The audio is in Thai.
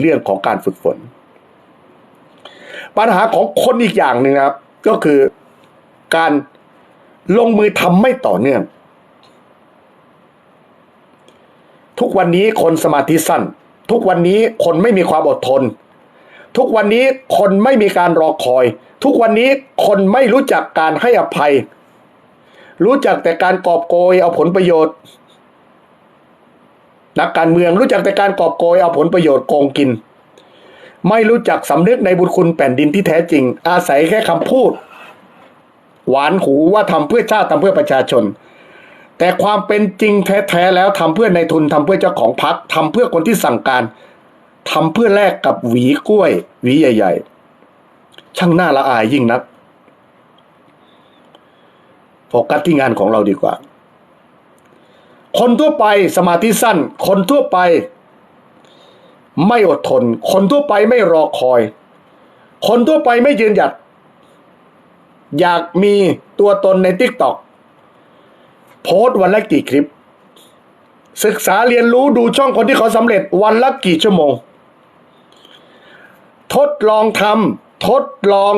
เรื่องของการฝึกฝน ปัญหาของคนอีกอย่างหนึ่งนะครับ ก็คือการลงมือทำไม่ต่อเนื่อง ทุกวันนี้คนสมาธิสั้น ทุกวันนี้คนไม่มีความอดทน ทุกวันนี้คนไม่มีการรอคอย ทุกวันนี้คนไม่รู้จักการให้อภัย รู้จักแต่การกอบโกยเอาผลประโยชน์ นักการเมืองรู้จักแต่การกอบโกยเอาผลประโยชน์โกงกิน ไม่รู้จักสำนึกในบุญคุณแผ่นดินที่แท้จริง อาศัยแค่คำพูด หวานหูว่าทำเพื่อชาติทำเพื่อประชาชน แต่ความเป็นจริงแท้ๆแล้วทำเพื่อในทุนทำเพื่อเจ้าของพักทำเพื่อคนที่สั่งการทำเพื่อแลกกับหวีกล้วย หวีใหญ่ ๆ ช่างน่าละอายยิ่งนักโฟกัสที่งานของเราดีกว่า คนทั่วไปสมาธิสั้น คนทั่วไป ไม่อดทน คนทั่วไปไม่รอคอย คนทั่วไปไม่ยืนหยัด อยากมีตัวตนในทิกตอกโพสต์วันละกี่คลิป ศึกษาเรียนรู้ดูช่องคนที่เขาสำเร็จวันละกี่ชั่วโมง ทดลองทำทดลอง